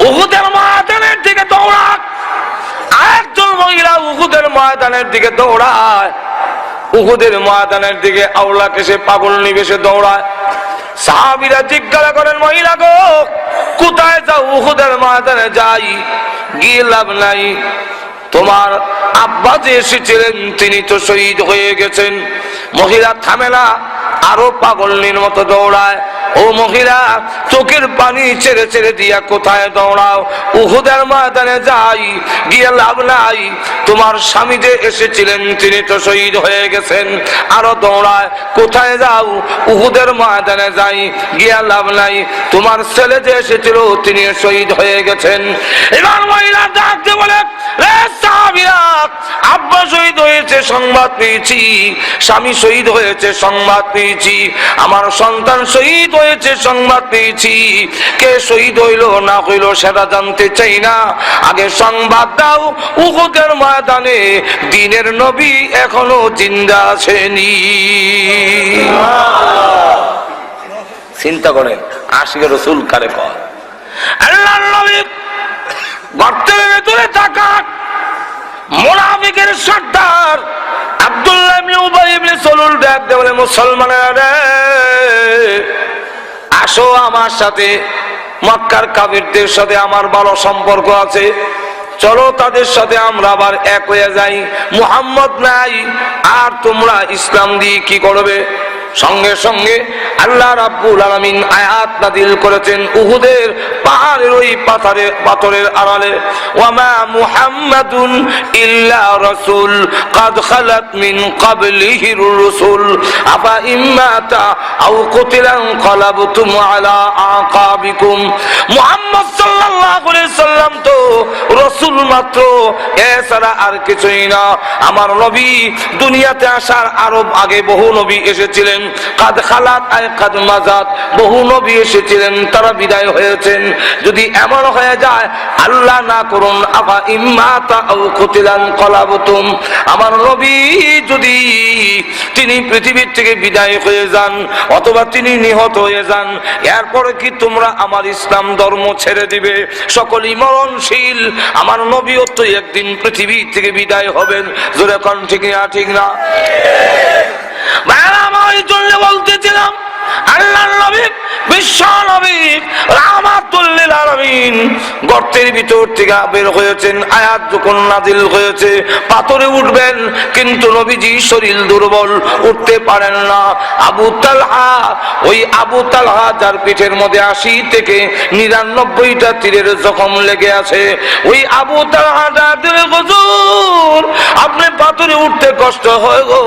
উহুদের দিকে দৌড়াক মহিলা উহুদের দিকে দৌড়ায়। উহুদের দিকে পাগল নিবেশে দৌড়ায়। জিজ্ঞাসা করেন, মহিলা গো, কোথায় যাও? উহুদের যাই। গিয়ে লাভ নাই। তোমার আব্বা যে এসেছিলেন, তিনি তো শহীদ হয়ে গেছেন। মহিলা থামেলা আরও পাগলনির মতো দৌড়ায়। ও মহিলা, চোখের পানি ছেড়ে ছেড়ে দিয়া কোথায় দৌড়াও? উহুদের ময়দানে যাই, গিয়ে লাভ নাই। তোমার স্বামী যে এসেছিলেন, তিনি তো শহীদ হয়ে গেছেন। আরও দৌড়ায়, কোথায় যাও? উহুদের ময়দানে যাই, গিয়া লাভ নাই। তোমার ছেলে যে এসেছিল, তিনি শহীদ হয়ে গেছেন। এবার মহিলা ডাকতে বলে আব্বা শহীদ হয়েছে, সংবাদ পেয়েছি। স্বামী শহীদ হয়েছে, সংবাদ পেয়েছি। আমার সন্তান শহীদ হয়েছে সংবাদ পেয়েছি কে শহীদ হইল না হইল সেটা জানতে চাই না। আগে সংবাদ দাও, উহুদের ময়দানে দিনের নবী এখনও জিন্দা আছেনি। চিন্তা করেন আশিকে রসুল কারে কর আল্লাহর নবী গর্তের ভেতরে তাকান মোনাফিকের সর্দার আব্দুল্লাহ ইবনে উবাই ইবনে সলুল ডাক দিয়ে বলে, মুসলমানেরা রে আসো আমার সাথে। মক্কার কাবিরদের সাথে আমার ভালো সম্পর্ক আছে। চলো তাদের সাথে আমরা আবার এক হয়ে যাই। মুহাম্মদ নাই, আর তোমরা ইসলাম দিয়ে কি করবে? সঙ্গে সঙ্গে আল্লাহ রাব্বুল আলামিন আয়াত নাদিল করেছেন উহুদের পাহাড়ের ওই পাথরের পাথরের আড়ালে ওয়ামা মুহাম্মাদুন ইল্লা রাসূল قد خلت من قبله الرسل আফা ইম্মাতা আও কুতিলা انقلبتم على আকাবিকুম মুহাম্মদ সাল্লাল্লাহু আলাইহি সাল্লাম তো রাসূল মাত্র এছাড়া আর কিছুই না আমার নবী দুনিয়াতে আসার আরো আগে বহু নবী এসেছিলেন কাদ খালাত আয় কাদ মাজাত বহু নবী এসেছিলেন, তারা বিদায় হয়েছেন। যদি এমন হয়ে যায়, আল্লাহ না করুন, আফা ইম্মাতা আও কুতিলান কলাবতুম। আমার নবী যদি তিনি পৃথিবীর থেকে বিদায় হয়ে যান, অথবা তিনি নিহত হয়ে যান, এরপরে কি তোমরা আমার ইসলাম ধর্ম ছেড়ে দিবে? সকলই মরণশীল। আমার নবীও তো একদিন পৃথিবী থেকে বিদায় হবেন। জোরে কন ঠিক না ঠিক না? বলতেছিলাম আল্লাহর নবী বিশ্ব গর্তের ভিতর থেকে বের হয়েছেন, আয়াত যখন নাজিল হয়েছে, পাথরে উঠবেন, কিন্তু নবীজি শরীর দুর্বল, উঠতে পারেন না। আবু তালহা, ওই আবু তালহা যার পিঠের মধ্যে আশি থেকে নিরানব্বইটা তীরের জখম লেগে আছে, ওই আবু তালহা হুজুর, আপনি পাথরে উঠতে কষ্ট হয় গো।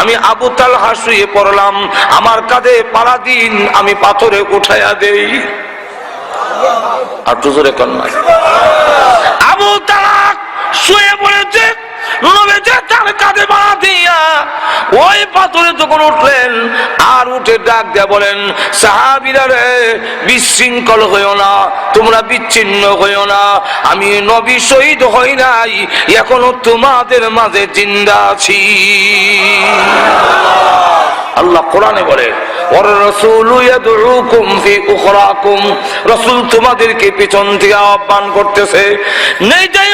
আমি আবু তালহা শুয়ে পড়লাম, আমার কাঁধে পাড়া দিন আমি পাথরে উঠাইয়া দেই। আর কন্যা। আবু তালাক শুয়ে পড়েছে উঠে ডাক বলেন বিশৃঙ্খল হইও না, তোমরা বিচ্ছিন্ন হইও না, আমি নবী শহীদ হই নাই, এখনও তোমাদের মাঝে জিন্দা আছি। আল্লাহ কোরআনে বলে রসুল তোমাদেরকে পিছন থেকে নেই যাই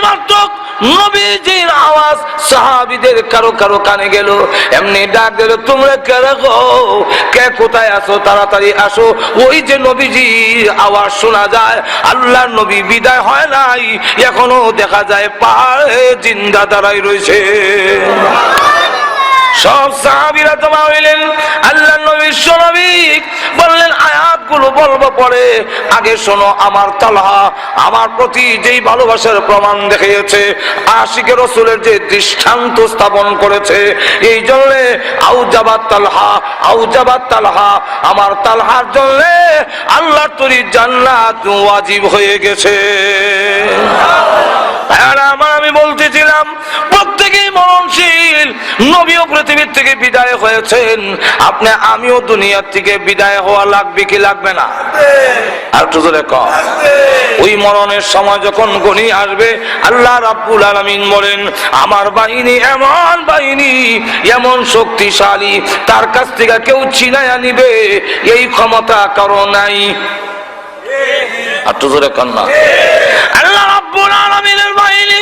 নবীজির আওয়াজ সাহাবীদের কারও কারও কানে গেল। এমনি ডাক তোমরা কে আসো তাড়াতাড়ি আসো। ওই যে নবীজির আওয়াজ শোনা যায়, আল্লাহর নবী বিদায় হয় নাই। এখনও দেখা যায় পাহাড়ে জিন্দা দাঁড়াই রয়েছে। সব সাহাবিরা জমা হইলেন। আল্লাহ নবী নবী বললেন, আয়াতগুলো বলব পরে। আগে শোনো আমার তালহা, আমার প্রতি যেই ভালোবাসার প্রমাণ দেখিয়েছে, আশিকে রসুলের যে দৃষ্টান্ত স্থাপন করেছে, এই জন্য আউজাবাদ তালহা আউজাবাদ তালহা। আমার তালহার জন্য আল্লাহ তরি জান্নাত ওয়াজিব হয়ে গেছে। নবীও পৃথিবীর থেকে বিদায় হয়েছেন। আপনি, আমিও দুনিয়ার থেকে বিদায় হওয়া লাগবে কি লাগবে না? আর একটু জোরে কম ওই মরণের সময় যখন গনি আসবে, আল্লাহ রাব্বুল আলামিন বলেন, আমার বাহিনী এমন বাহিনী, এমন শক্তিশালী, তার কাছ থেকে কেউ ছিনাইয়া নিবে, এই ক্ষমতা কারও নাই। আর তো জোরে আল্লাহ রাব্বুল আলামিনের বাহিনী,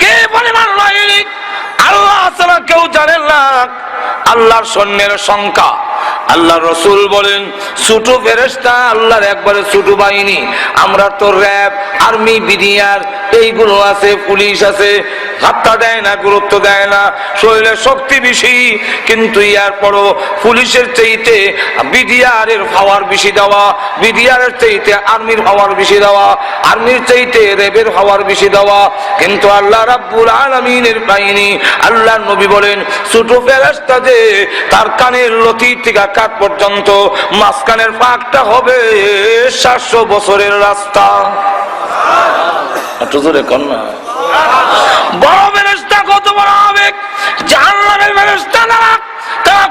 কে পরিমাণ বাহিনী? আল্লাহ ছাড়া কেউ জানেন না। আল্লাহর সৈন্যের সংখ্যা। আল্লাহ রসুল বলেন, ছোট ফেরেস্তা আল্লাহর একবারে ছোট বাহিনী। আমরা তো র্যাব, আর্মি, বিডিআর, এইগুলো আছে, পুলিশ আছে। হাত্তা দেয় না, গুরুত্ব দেয় না। শরীরের শক্তি বেশি, কিন্তু ইয়ার পরও পুলিশের চাইতে বিডিআর এর বেশি দেওয়া বিডিআর এর চাইতে আর্মির পাওয়ার বেশি দেওয়া, আর্মির চাইতে র্যাবের পাওয়ার বেশি দেওয়া। কিন্তু আল্লাহ রাব্বুল আলামিনের বাহিনী আল্লাহ নবী বলেন, ছোট ফেরেশতা যে তার কানের লতি থেকে কাঠ পর্যন্ত মাঝখানের ফাঁকটা হবে সাতশো বছরের রাস্তা। একটু জোরে কর না। বড় বেরেস্তা কত বড় হবে জাহান্নামের ফেরেশতা না। তারা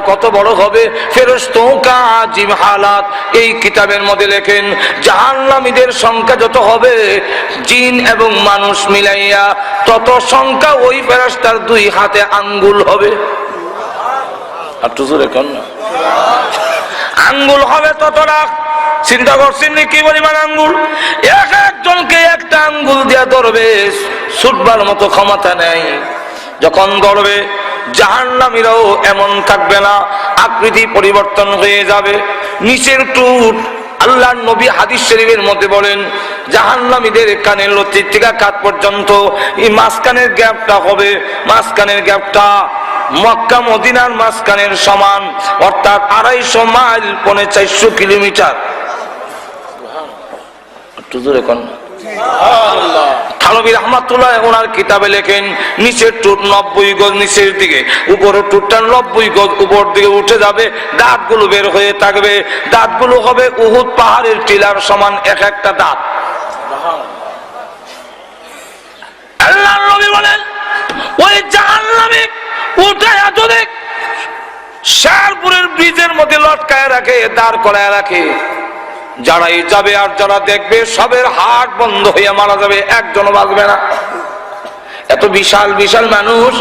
কত বড় হবে? হালাত। এই কিতাবের মধ্যে লেখেন সংখ্যা যত হবে, জিন এবং মানুষ মিলাইয়া তত সংখ্যা ওই ফেরেশতার দুই হাতে আঙ্গুল হবে। আর আঙ্গুল হবে ততটা। চিন্তা করছেন কি পরিমাণ আঙ্গুল? এক একজনকে একটা আঙ্গুল দিয়া ধরবে, ছুটবার মতো ক্ষমতা নেই। যখন ধরবে, জাহান্নামীরাও এমন থাকবে না, আকৃতি পরিবর্তন হয়ে যাবে। নিচের টুট আল্লাহ নবী হাদিস শরীফের মধ্যে বলেন, জাহান্নামীদের কানের লতির থেকে কাত পর্যন্ত এই মাঝখানের গ্যাপটা হবে, মাঝখানের গ্যাপটা মক্কা মদিনার মাঝখানের সমান, অর্থাৎ আড়াইশো মাইল, পনে চারশো কিলোমিটার। কিতাবে লেখেন, নিচের নিচের দিকে, উপরের উপর দিকে উঠে যাবে, দাঁতগুলো বের হয়ে থাকবে। দাঁতগুলো হবে পাহাড়ের টিলার সমান এক একটা দাঁত। বলেন, ওই উঠায় যদি শেরপুরের ব্রিজের মধ্যে লটকায় রাখে, দাঁড় করায় রাখে। যারাই যাবে আর যারা দেখবে, সবের হাট বন্ধ হয়ে মারা যাবে, একজনও বাঁচবে না। এত বিশাল বিশাল মানুষ,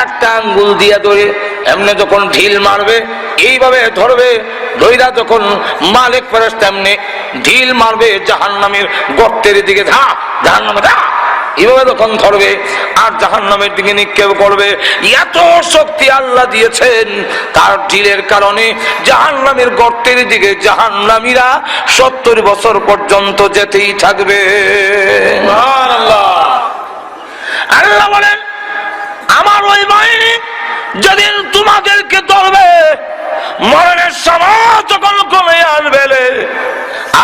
একটা আঙ্গুল দিয়ে ধরে এমনি যখন ঢিল মারবে, এইভাবে ধরবে ধৈরা যখন মালিক ফেরস তেমনি ঢিল মারবে, জাহান্নামের গর্তের দিকে, ধা, জাহান্নামে, ধা। এইভাবে যখন ধরবে আর জাহান নামের দিকে নিক্ষেপ করবে? এত শক্তি আল্লাহ দিয়েছেন। তার ঢিলের কারণে জাহান নামের গর্তের দিকে জাহান নামীরা সত্তর বছর পর্যন্ত যেতেই থাকবে। আল্লাহ বলেন আমার ওই বাহিনী যেদিন তোমাদেরকে ধরবে মরণের সময় যখন কমে আসবে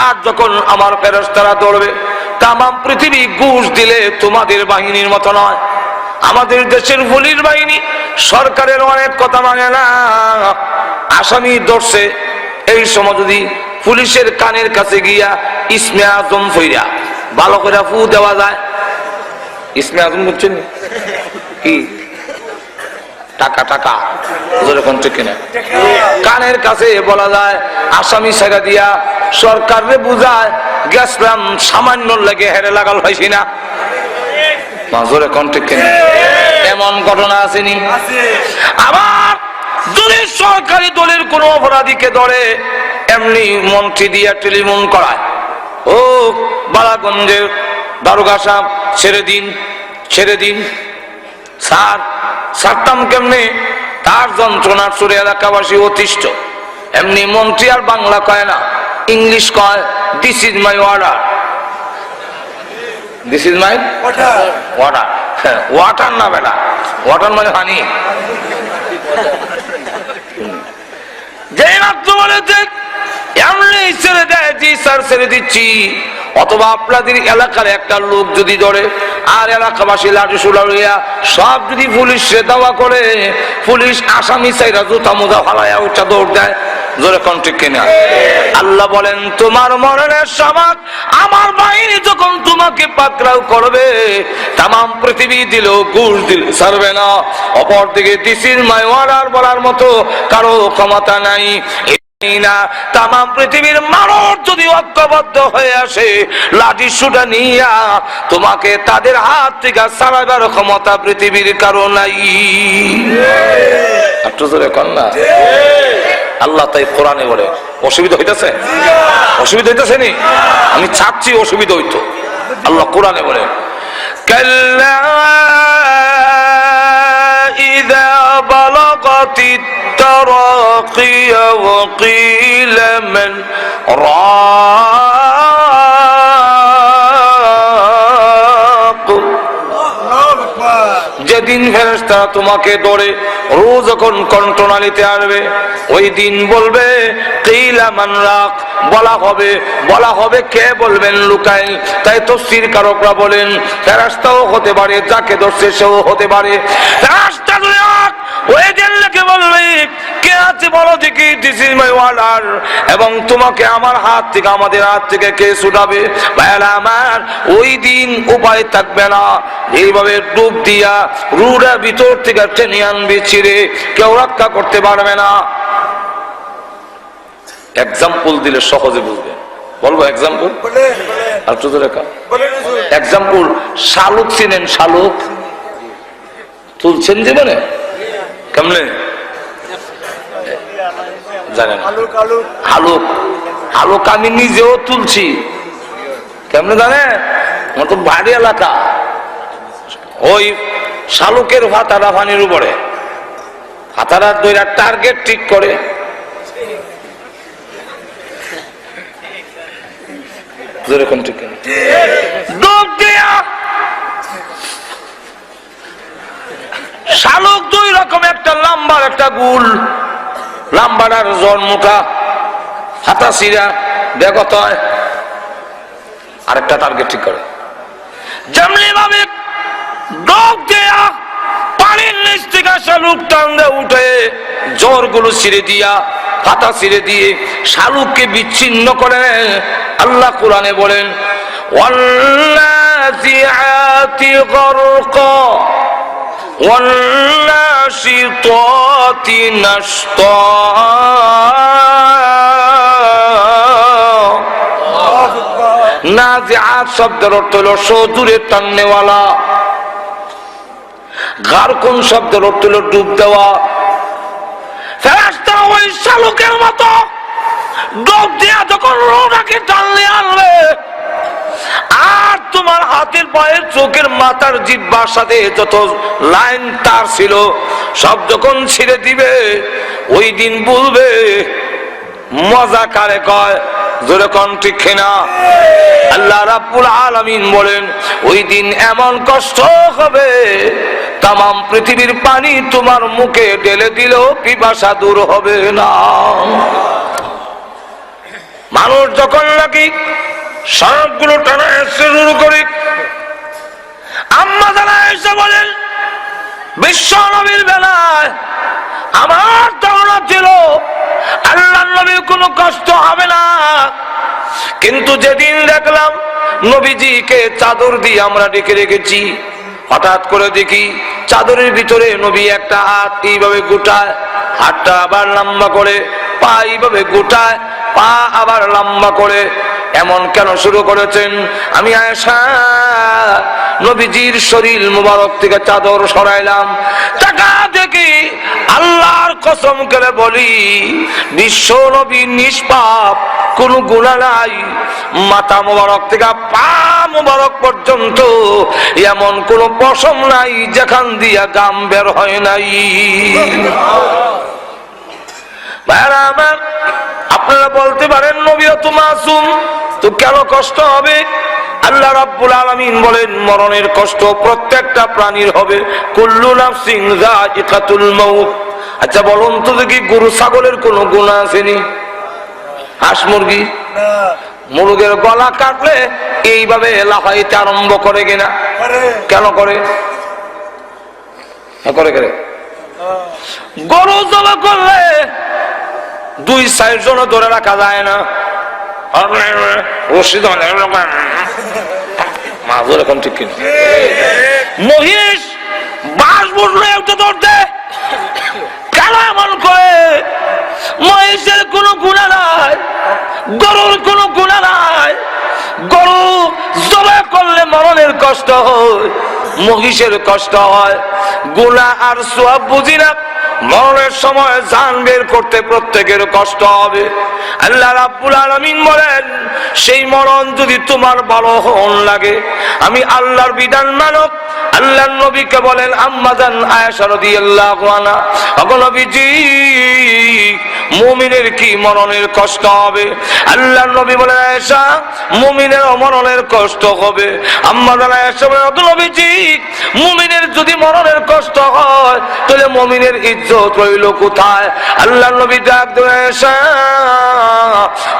আর যখন আমার ফেরস্তারা দৌড়বে তাম পৃথিবী ঘুষ দিলে তোমাদের বাহিনীর মতো নয়। আমাদের দেশের পুলিশ বাহিনী সরকারের অনেক কথা মানে না। আসামি ধরছে, এই সময় যদি পুলিশের কানের কাছে গিয়া ইসমে আজম ফইরা, ভালো করে ফু দেওয়া যায়। ইসমে আজম বুঝছেন? কি? টাকা টাকা। যেরকম ঠিক কিনা। কানের কাছে বলা যায়, আসামি ছেড়ে দিয়া সরকারে বুঝায় গেছিলাম সামান্য লেগে হেরে লাগাল হয়েছি না। মাজরে কন্টেক কিনা। এমন ঘটনা আসেনি। আবার যদি সরকারি দলের কোন অপরাধীকে ধরে, এমনি মন্ত্রী দিয়া টেলিফোন করায়। ও, বালাগঞ্জের দারোগা সাহেব, ছেড়ে দিন ছেড়ে দিন। স্যার ছাড়তাম কেমনে? তার যন্ত্রণার সুরে এলাকাবাসী অতিষ্ঠ। এমনি মন্ত্রী আর বাংলা কয় না, ইংলিশ কয় this is my order this is my water water না বেটা ওয়াটার মানে পানি যেই মাত্র বলেছে এমনি ছেড়ে দেয়, জি স্যার ছেড়ে দিচ্ছি। অথবা আপনাদের এলাকার একটা লোক যদি ধরে, আর এলাকাবাসী লাঠি সুলা লইয়া সব যদি পুলিশ সে দাওয়া করে, পুলিশ আসামি চাইরা জুতা মুজা ফালাইয়া উঠা দৌড় দেয় আল্লাহ বলেন, তোমার মরণের সমাজ আমার বাহিনী যখন তোমাকে পাকড়াও করবে তাম পৃথিবী দিল, ঘুষ দিল সারবে না। অপর দিকে দিস ইজ বলার মতো কারও ক্ষমতা নাই। আল্লাহ তাই কোরআনে বলে, অসুবিধা হইতেছে? অসুবিধা হইতেছে নি? আমি ছাড়ছি অসুবিধা হইতো। আল্লাহ কোরআনে বলে, কাল্লা ইদা বালাগাতিত التراقي وقيل من راق যেদিন ফেরেস্তা তোমাকে দৌড়ে রোজ যখন কণ্ঠনালীতে আসবে ওই দিন বলবে কিলা মান রাখ বলা হবে বলা হবে কে বলবেন লুকাই তাই তফসির কারকরা বলেন ফেরাস্তাও হতে পারে যাকে ধরছে সেও হতে পারে ফেরাস্তা যদি হোক, ওই লোকে বলবে কে আছে বলো দেখি দিস ইজ মাই ওয়ার্ডার এবং তোমাকে আমার হাত থেকে আমাদের হাত থেকে কে ছুটাবে? ভাইয়ারা আমার ওই দিন উপায় থাকবে না। এইভাবে ডুব দিয়া রুড়া ভিতর থেকে টেনে আনবে ছিঁড়ে কেউ রক্ষা করতে পারবে না। এক্সাম্পল দিলে সহজে বুঝবে। বলব এক্সাম্পল আর তো রেখা। এক্সাম্পল শালুক চিনেন শালুক। তুলছেন জীবনে? কেমনে? জানেন হালুক হালুক। আমি নিজেও তুলছি। কেমনে জানে? আমার তো বাড়ি এলাকা। ওই শালুকের ভাতারা পানির উপরে। হাতারা দইরা টার্গেট ঠিক করে। যেরকম ঠিক শালুক দুই রকম একটা লাম্বার একটা গুল। লাম্বার আর জন্মটা হাতা সিরা বেগত হয় আরেকটা টার্গেট ঠিক করে যেমনি ভাবে ডোক দেয়া পানির নিচ থেকে শালুক টান্দে উঠে জ্বর গুলো ছিঁড়ে দিয়া হাতা ছিঁড়ে দিয়ে শালুককে বিচ্ছিন্ন করে আল্লাহ কোরআনে বলেন والنازعات غرقا والناشطات نشطا নাজিআত শব্দের অর্থ হলো সদূরে টাননেওয়ালা গারকুন শব্দের অর্থ হলো ডুব দেওয়া ফেরেশতা ওই শালুকের মতো ডুব দিয়া যখন রোনাকে টানলে আনবে আর তোমার হাতের পায়ের চোখের মাথার জিব্বার সাথে যত লাইন তার ছিল, সব যখন ছিঁড়ে দিবে, ওই দিন বলবে, মজা কারে কয়, জোরে কন ঠিক কিনা? আল্লাহ রাব্বুল আলামিন বলেন, ওই দিন এমন কষ্ট হবে তাম পৃথিবীর পানি তোমার মুখে ঢেলে দিলেও পিপাসা দূর হবে না। মানুষ যখন নাকি সড়কগুলো টানা এসে শুরু করে। আম্মা জানা এসে বলেন, বিশ্ব নবীর বেলায় আমার ধারণা ছিল আল্লাহ নবীর কোনো কষ্ট হবে না। কিন্তু যেদিন দেখলাম নবীজিকে চাদর দিয়ে আমরা ডেকে রেখেছি, হঠাৎ করে দেখি চাদরের ভিতরে নবী একটা হাত এইভাবে গোটায়, হাতটা আবার লম্বা করে পা এইভাবে গোটায় পা আবার লম্বা করে এমন কেন শুরু করেছেন? আমি আয়সা নবীজির শরীর মুবারক থেকে চাদর সরাইলাম। টাকা দেখি আল্লাহর কসম করে বলি, বিশ্ব নবী নিষ্পাপ, কোন গুণা নাই। মাথা মুবারক থেকে পা মুবারক পর্যন্ত এমন কোন পশম নাই যেখান দিয়া গাম বের হয় নাই। আমার আপনারা বলতে পারেন নবীও তো মাসুম তো কেন কষ্ট হবে? আল্লাহ রাব্বুল আলামিন বলেন মরণের কষ্ট প্রত্যেকটা প্রাণীর হবে। কুল্লু নাফসিন যায়িকাতুল মাউত। আচ্ছা বলুন তো দেখি গরু ছাগলের কোনো গুণা আসেনি হাঁস মুরগি? মুরগের গলা কাটলে এইভাবে লাফাইতে আরম্ভ করে কিনা? কেন করে? হ্যাঁ, করে করে। গরু জবা করলে দুই জন ধরে রাখা যায় না। এখন মহিষ মহিষের কোনো গুণা গরুর কোনো গুণা নাই। করলে মরণের কষ্ট হয়, মহিষের কষ্ট হয়। গুণা আর সব বুঝি না। মরণের সময় জান বের করতে প্রত্যেকের কষ্ট হবে। আল্লাহ রাব্বুল আলামিন বলেন, সেই মরণ যদি তোমার ভালো হন লাগে, আমি আল্লাহর বিধান মানব। আল্লাহর নবীকে বলেন আম্মাজান আয়েশা রাদিয়াল্লাহু আনহা। ওগো নবীজি, মুমিনের কি মরণের কষ্ট হবে? আল্লাহর নবী বলেন, আয়েশা, মুমিনের মরণের কষ্ট হবে। আম্মাজান আয়েশা বলেন ওগো নবীজি, মুমিনের যদি মরণের কষ্ট হয়, তাহলে মুমিনের ইজ্জত রইল কোথায়? আল্লাহর নবী ডাক দিয়ে আয়েশা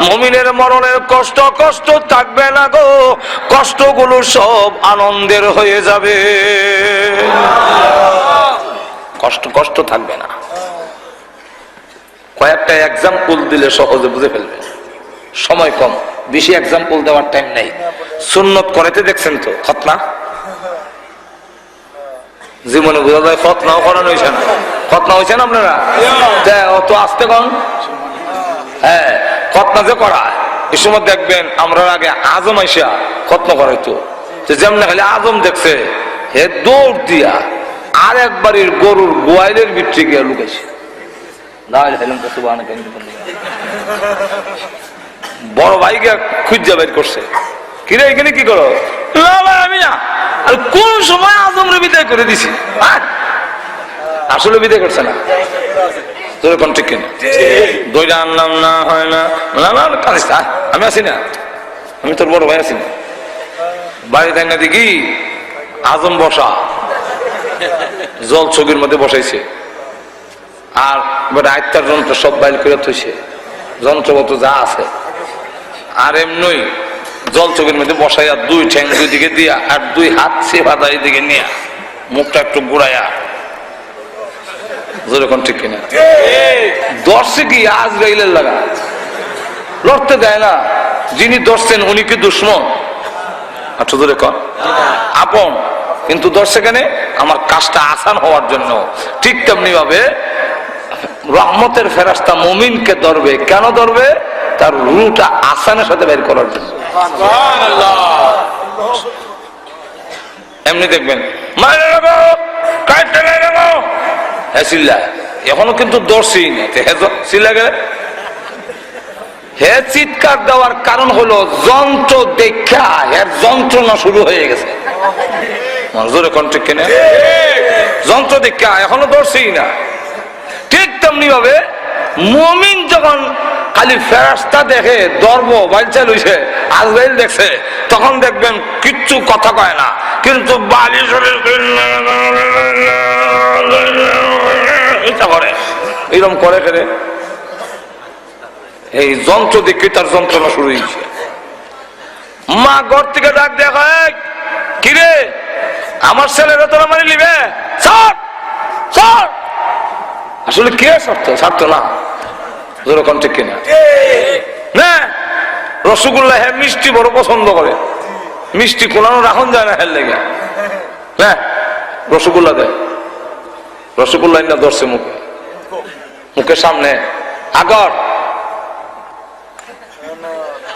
মুমিনের মরণের কষ্ট কষ্ট থাকবে না গো। কষ্টগুলো সব আনন্দের হয়ে যাবে। কষ্ট কষ্ট থাকবে না। কয়েকটা এক্সাম্পল দিলে সহজে বুঝে ফেলবে। সময় কম, বেশি এক্সাম্পল দেওয়ার টাইম নেই। সুন্নত করেতে দেখছেন তো, খতনা? জীবনে বোঝা যায় খতনাও করানো হয়েছে না। খতনা হয়েছে না আপনারা? অত আসতে কন। হ্যাঁ খতনা যে করা এই সময় দেখবেন আমরা আগে আজম আইসা খতনা করাইতো। যেমন খালি আজম দেখছে, হে দৌড় দিয়া আর একবারের গরুর গোয়াইলের ভিতরে গিয়া সুবহানাক বড় ভাইকে খুঁজা বের করছে। কিরে, এখানে কি করো? আমি না। আর কোন সময় বিদায় করে দিছি। আসলে বিদায় করছে না। আমি না। আমি তোর বড় ভাই না। বাড়িতে না দেখি? আজম বসা। জল ছবির মধ্যে বসাইছে। আর এবার যন্ত্র সব বাইল করে থইছে। যন্ত্রপত্র যা আছে। আর এমনি জল চোখের মধ্যে বসাইয়া দুই ঠ্যাং দুই দিকে দিয়া আর দুই হাত সে সেবা দিকে নিয়া। মুখটা একটু ঘুরাইয়া। যেরকম ঠিক কিনা? দর্শে কি আজ রাইলের লাগা? লড়তে দেয় না। যিনি দর্শেন উনি কি দুশ্মন? আচ্ছা ধরে কন। আপন। কিন্তু দর্শকেনে আমার কাজটা আসান হওয়ার জন্য। ঠিক তেমনি ভাবে রহমতের ফেরাস্তা মুমিনকে ধরবে। কেন ধরবে? তার রুটা আসানের সাথে বের করার জন্য। এমনি দেখবেন। এখনও কিন্তু হে চিৎকার দেওয়ার কারণ হলো যন্ত্র দেখা। এর যন্ত্রণা শুরু হয়ে গেছে। কিনে। যন্ত্র দেখা, এখনও দর্শই না। ঠিক তেমনি ভাবে মমিন যখন খালি ফেরাস্তা দেখে দর্ব বাইচা লইছে, আজরাইল দেখছে, তখন দেখবেন কিচ্ছু কথা কয় না। কিন্তু বালি করে। এরকম করে ফেরে এই যন্ত্র দেখে তার যন্ত্রণা শুরু হয়েছে। মা ঘর থেকে ডাক দেখা কিরে আমার ছেলেরা তোরা মানে নিবে? আসলে কে শর্ত ছাড়তো না। যেরকম ঠিক কিনা? না! রসগোল্লা হ্যাঁ মিষ্টি বড় পছন্দ করে। মিষ্টি রাখন যায় না লেগে। হ্যাঁ রসগোল্লা দেয় রসগোল্লা ধরছে মুখে। মুখের সামনে। আগর।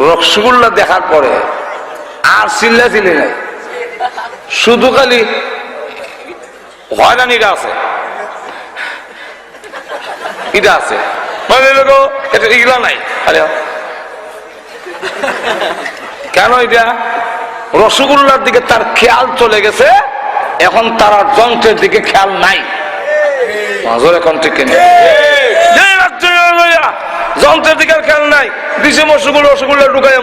রসগোল্লা দেখার পরে আর চিল্লা চিল্লি নাই। শুধু খালি হয়রানিটা আছে। এটা আছে। মানে নাই। কেন এটা? রসগোল্লার দিকে তার খেয়াল চলে গেছে, এখন তার যন্ত্রের দিকে খেয়াল নাই। এখন খেয়াল নাই। দিছে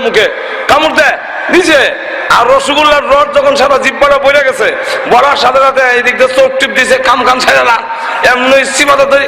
মুখে। কামড় দেয়, দিছে। আর রসগোল্লার রড যখন সারা জিব্বাটা বইরে গেছে বলার সাথে সাথে এই চোখ টিপ দিছে, কাম কাম ছেড়ে না। এমনি ধরি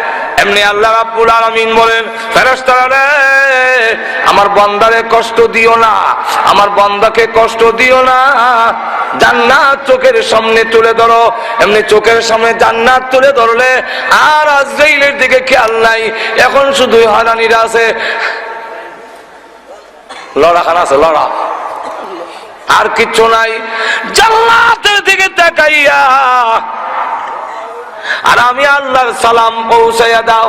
এমনি আল্লাহ রাব্বুল আলামিন বলেন, ফেরেশতারা রে, আমার বন্দারে কষ্ট দিও না, আমার বন্দাকে কষ্ট দিও না। জান্নাত চোখের সামনে তুলে ধরো, এমনি চোখের সামনে জান্নাত তুলে ধরলে আর আজরাইলের দিকে খেয়াল নাই, এখন শুধু হারানিরা আছে। লড়া খানা আছে, লড়া। আর কিচ্ছু নাই, জান্নাতের দিকে তাকাইয়া আর আমি আল্লাহর সালাম পৌঁছাইয়া দাও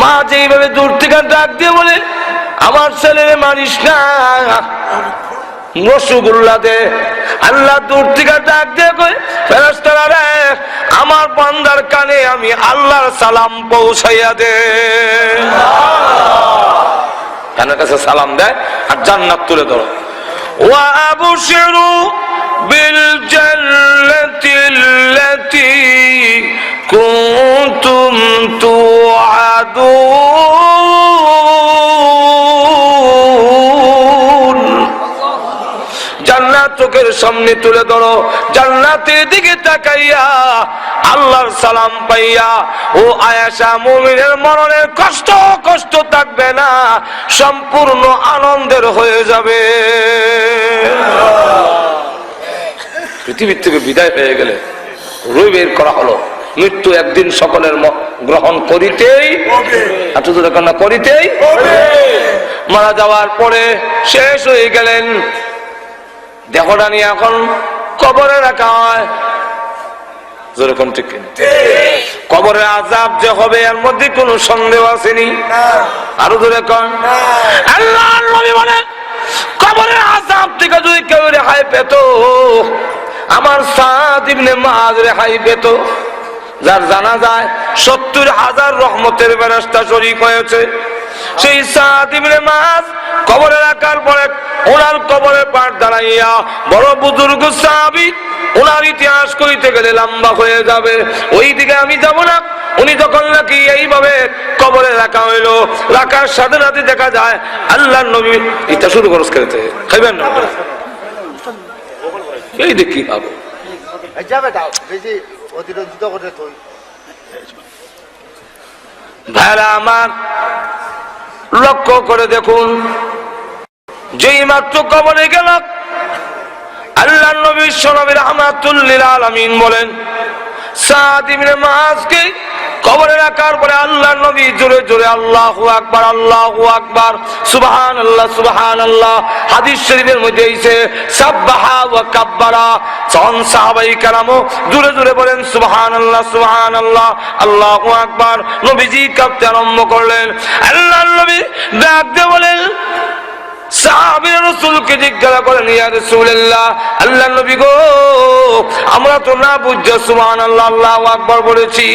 মা যেইভাবে দূর থেকে ডাক দিয়ে বলে আমার ছেলেরে মারিস না রসগুল্লা দে আল্লাহ দূর থেকে ডাক দিয়ে কই ফেরেশতারা রে আমার বান্দার কানে আমি আল্লাহর সালাম পৌঁছাইয়া দে কানের কাছে সালাম দেয় আর জান্নাত তুলে ধরো وأبشروا بالجنة التي كنتم توعدون জান্নাত চোখের সামনে তুলে ধরো জান্নাতের দিকে তাকাইয়া আল্লাহর সালাম পাইয়া ও আয়াসা মুমিনের মরণের কষ্ট কষ্ট থাকবে না সম্পূর্ণ আনন্দের হয়ে যাবে পৃথিবীর থেকে বিদায় হয়ে গেলে রুই বের করা হলো মৃত্যু একদিন সকলের গ্রহণ করিতেই না করিতেই মারা যাওয়ার পরে শেষ হয়ে গেলেন। দেহটা নিয়ে এখন কবরে রাখা হয় যেরকম ঠিক। কবরের আজাব যে হবে এর মধ্যে কোনো সন্দেহ আসেনি। আরও ধরে আল্লাহ নবী বলেন কবরের আজাব থেকে যদি কেউ রেহাই পেত আমার সাদ ইবনে মাজ রেহাই পেত। যার জানা যায় সত্তর হাজার রহমতের বেরাস্তা শরীক হয়েছে। সেই সাদ ইবনে মাজ কবরে রাখার পরে ওনার কবরে পাঠ দাঁড়াইয়া বড় বুজুর্গ সাহাবি ওনার ইতিহাস কইতে গেলে লম্বা হয়ে যাবে। ওই দিকে আমি যাব না। উনি যখন নাকি এইভাবে কবরে রাখা হইল, রাখার সাথে সাথে দেখা যায় আল্লাহ নবী এটা শুরু করস খেতে খাইবেন না? এই দেখি পাবো যাবে করে ভাইরা আমার লক্ষ্য করে দেখুন, যেই মাত্র কবরে গেল, আল্লাহ নবী সোনবীর রহমাতুল্লিল আলমিন বলেন, সাদ ইবনে মাসকে কবরে রাখার পরে আল্লাহ, নবী জোরে জোরে আল্লাহু আকবার, আল্লাহ আকবার, সুবহানাল্লাহ সুবহানাল্লাহ। হাদিস শরীফের মধ্যে কাব্বারা। সাহাবাই কারামও জোরে জোরে বলেন, সুবহানাল্লাহ সুবহানাল্লাহ, আল্লাহু আকবার। নবীজি কাঁপতে আরম্ভ করলেন। আল্লাহ নবী ডাক দিয়ে বলেন, সাহাবীরা রাসূলকে জিজ্ঞাসা করেন, ইয়া রাসূলুল্লাহ। আল্লাহ নবী গো, আমরা তো না বুঝছ, সুবহানাল্লাহ, আল্লাহু আকবার বলেছি।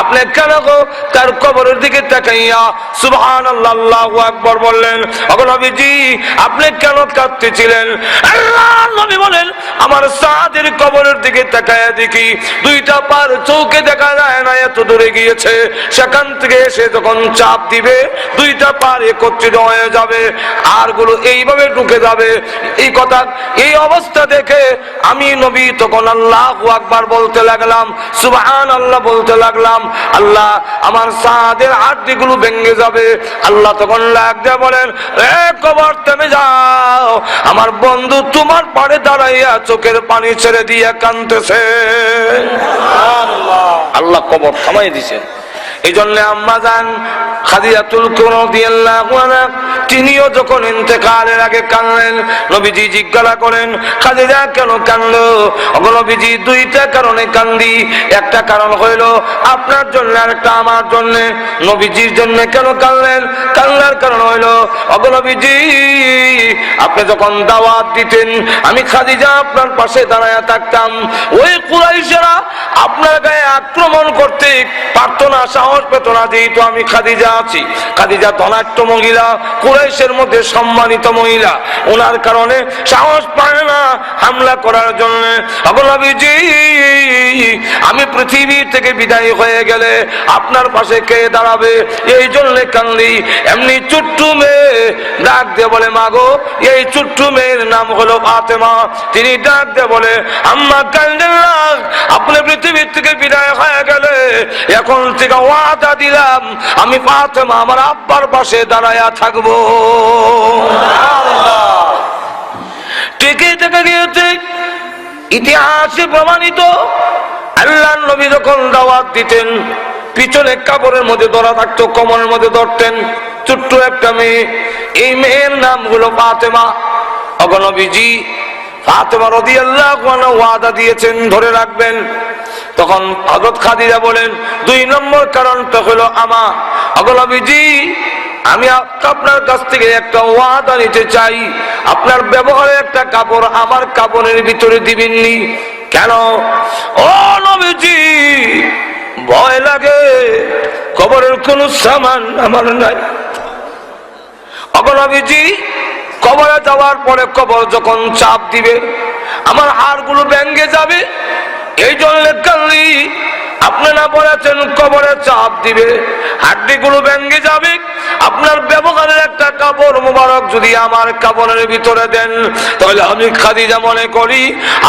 আপনি কেন গো তার কবরের দিকে তাকাইয়া সুবহানাল্লাহ, আল্লাহু আকবার বললেন, ওগো নবীজি, আপনি কেন কাঁদতেছিলেন? আল্লাহ নবী বলেন, আমার সাদের কবরের দিকে তাকায়া দেখি, দুইটা পার চৌকে দেখা যায় না, এত দূরে গিয়েছে। সেখান থেকে এসে যখন চাপ দিবে, দুইটা পার একত্রিত হয়ে যাবে, আরগুলো এইভাবে ঢুকে যাবে। এই কথা এই অবস্থা দেখে আমি নবী তখন আল্লাহ আকবার বলতে লাগলাম সুবহান আল্লাহ বলতে লাগলাম আল্লাহ আমার সাদের ভেঙে যাবে। আল্লাহ তখন লাগ দিয়ে বলেন কবর থেমে যাও আমার বন্ধু তোমার পাড়ে দাঁড়াইয়া চোখের পানি ছেড়ে দিয়ে কানতেছে আল্লাহ কবর থামাই দিছে। এই জন্য আম্মা যান তিনিও যখন ইন্তেকালের আগে কানলেন নবীজি জিজ্ঞাসা করেন, খাদিজা কেন কানলো নবীজি দুইটা কারণে কান্দি। একটা কারণ হইল, আপনার জন্য একটা আমার জন্য। নবীজির জন্য কেন কানলেন কান্নার কারণ হইল ওগো আপনি যখন দাওয়াত দিতেন, আমি খাদিজা আপনার পাশে দাঁড়ায় থাকতাম। ওই কুরাইশেরা আপনার গায়ে আক্রমণ করতে পারতো না, সাহস পেত না, যেহেতু আমি খাদিজা। আছি। খাদিজা ধনাট্য মহিলা, কুরাইশের মধ্যে সম্মানিত মহিলা। ওনার কারণে সাহস পায় না হামলা করার জন্য। আমি পৃথিবী থেকে বিদায় হয়ে গেলে আপনার পাশে কে দাঁড়াবে? এই জন্য কান্দি। এমনি চুট্টু মেয়ে ডাক দিয়ে বলে, মাগো, এই চুট্টু মেয়ের নাম হলো ফাতেমা। তিনি ডাক দিয়ে বলে, আম্মা কান্দেন এখন থেকে ওয়াদা দিলাম, আমি ফাতেমা আমার আব্বার পাশে দাঁড়ায়া থাকব। টিকে থেকে গিয়েছে। ইতিহাসে প্রমাণিত। আল্লাহ নবী যখন দাওয়াত দিতেন, পিছনে কাপড়ের মধ্যে ধরা থাকতো, কমরের মধ্যে ধরতেন। ছোট্ট একটা মেয়ে, এই মেয়ের নাম হলো ফাতেমা অগনবীজি ফাতেমা রদি আল্লাহ ওয়াদা দিয়েছেন, ধরে রাখবেন। তখন হজরত খাদিজা বলেন, দুই নম্বর কারণটা হলো আমা অগনবীজি আমি আপনার কাছ থেকে একটা ওয়াদা নিতে চাই। আপনার ব্যবহারে একটা কাপড় আমার কাপড়ের ভিতরে দিবেননি। কেন? ও নবীজি, ভয় লাগে। কবরের কোন সামান আমার নাই। অগনবীজি কবরে যাওয়ার পরে কবর যখন চাপ দিবে, আমার হাড়গুলো ব্যাঙ্গে যাবে। এই জন্য কাল্লি আপনারা বলেছেন কবরে চাপ দিবে, হাড্ডিগুলো ব্যাঙ্গে যাবে। আপনার ব্যবহারের একটা কাপড় মোবারক যদি আমার কাপড়ের ভিতরে দেন, তাহলে আমি খাদিজা মনে করি,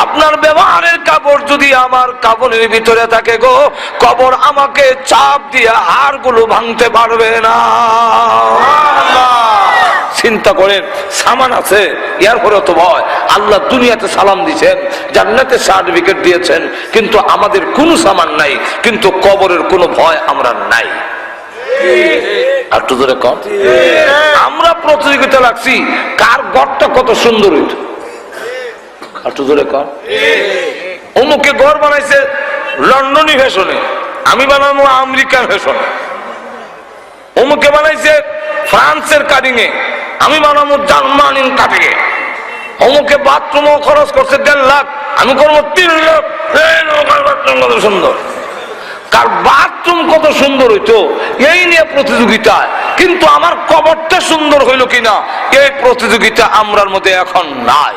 আপনার ব্যবহারের কাপড় যদি আমার কাপড়ের ভিতরে থাকে গো, কবর আমাকে চাপ দিয়ে হাড়গুলো ভাঙতে পারবে না। চিন্তা করেন, সামান আছে, ইয়ার তো ভয়। আল্লাহ দুনিয়াতে সালাম দিয়েছেন, জান্নাতে সার্টিফিকেট দিয়েছেন, কিন্তু আমাদের কোনো সামান নাই, কিন্তু কবরের কোনো ভয় আমরা নাই। একটু ধরে কম আমরা প্রতিযোগিতা লাগছি, কার ঘরটা কত সুন্দর হইত। একটু ধরে কম অমুকে ঘর বানাইছে লন্ডনী ফ্যাশনে, আমি বানাবো আমেরিকান ফ্যাশনে। অমুকে বানাইছে ফ্রান্সের এ আমি বানাবো জার্মানির কাটিং এ অমুকে বাথরুমও খরচ করছে দেড় লাখ, আমি করব তিন লাখ। কত সুন্দর। কার বাথরুম কত সুন্দর হইতো, এই নিয়ে প্রতিযোগিতা। কিন্তু আমার কবরটা সুন্দর হইল কিনা, এই প্রতিযোগিতা আমরার মধ্যে এখন নাই।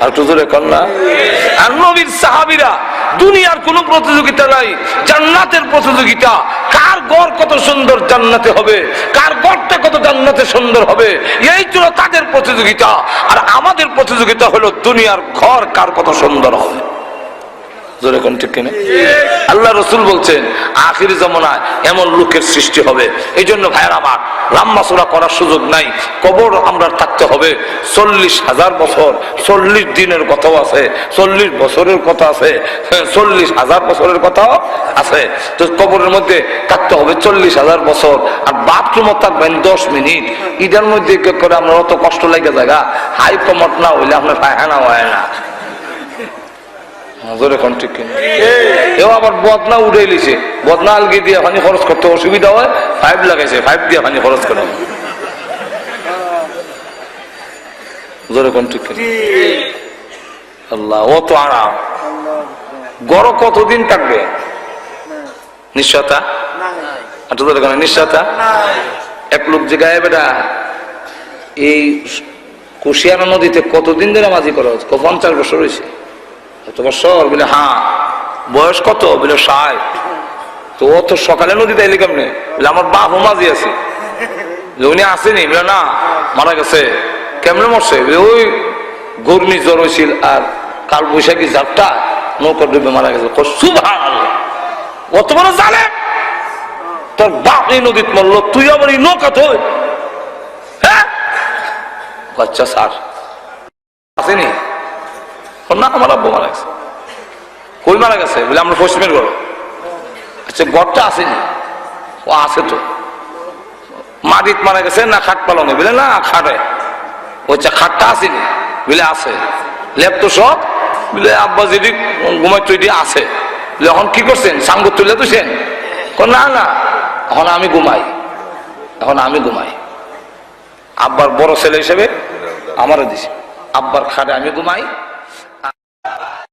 আর একটু জোরে কর না আর নবীর সাহাবিরা দুনিয়ার কোন প্রতিযোগিতা নাই, জান্নাতের প্রতিযোগিতা। কার গড় কত সুন্দর জান্নাতে হবে, কার গড়টা কত জান্নাতে সুন্দর হবে, এই ছিল তাদের প্রতিযোগিতা। আর আমাদের প্রতিযোগিতা হলো দুনিয়ার ঘর কার কত সুন্দর হবে। জোরে ঠিক কিনা? আল্লাহ রসুল বলছেন আখির জমানায় এমন লোকের সৃষ্টি হবে। এই জন্য ভাইয়ের আমার রাম্মাসুরা করার সুযোগ নাই কবর আমরা থাকতে হবে। চল্লিশ হাজার বছর চল্লিশ দিনের কথাও আছে চল্লিশ বছরের কথা আছে হ্যাঁ, চল্লিশ হাজার বছরের কথাও আছে। তো কবরের মধ্যে থাকতে হবে চল্লিশ হাজার বছর আর বাথরুমও থাকবেন দশ মিনিট। ইটার মধ্যে করে আমরা অত কষ্ট লাগে জায়গা? হাই কমট না হইলে আপনার পায়খানা হয় না। বদনা বদনা পানি খরচ করতে হয় লাগাইছে খরচ তো আরাম। গড় কতদিন থাকবে? নিশ্চয়তা আচ্ছা এক লোক যে গায়ে বেটা এই কুশিয়ানা নদীতে কতদিন ধরে মাঝি করা হচ্ছে? পঞ্চাশ বছর হয়েছে এত বছর বলে হ্যাঁ বয়স কত? বলে ষাট। তো ও তো সকালে নদীতে এলি কেমনে? বলে আমার বাপ মাঝি আছে। উনি আসেনি? বলে না, মারা গেছে। কেমনে মরছে? ওই ঘূর্ণি জ্বর হয়েছিল আর কাল বৈশাখী ঝাপটা নৌকা ডুবে মারা গেছে। অত বড় জানে তোর বাপ এই নদীত মরলো, তুই আবার এই নৌকা তো হ্যাঁ? বাচ্চা স্যার। আসেনি? না আমার আব্বু মারা গেছে। কই মারা গেছে? বলে, আমরা পশ্চিমের ঘর। আচ্ছা গড়টা আসেনি। ও আছে তো। মাদিত মারা গেছে না খাট পালনে? বলে, না, খাটে। বলছে, খাটটা আসেনি। বলে, আছে। লেপ তো সব। বলে, আব্বা যদি ঘুমাই তৈরি আছে। বলে, এখন কি করছেন? সাঙ্গ তুলে তুছেন না না। এখন আমি ঘুমাই। এখন আমি ঘুমাই। আব্বার বড় ছেলে হিসেবে আমারও দিছে। আব্বার খাটে আমি ঘুমাই। Bye-bye.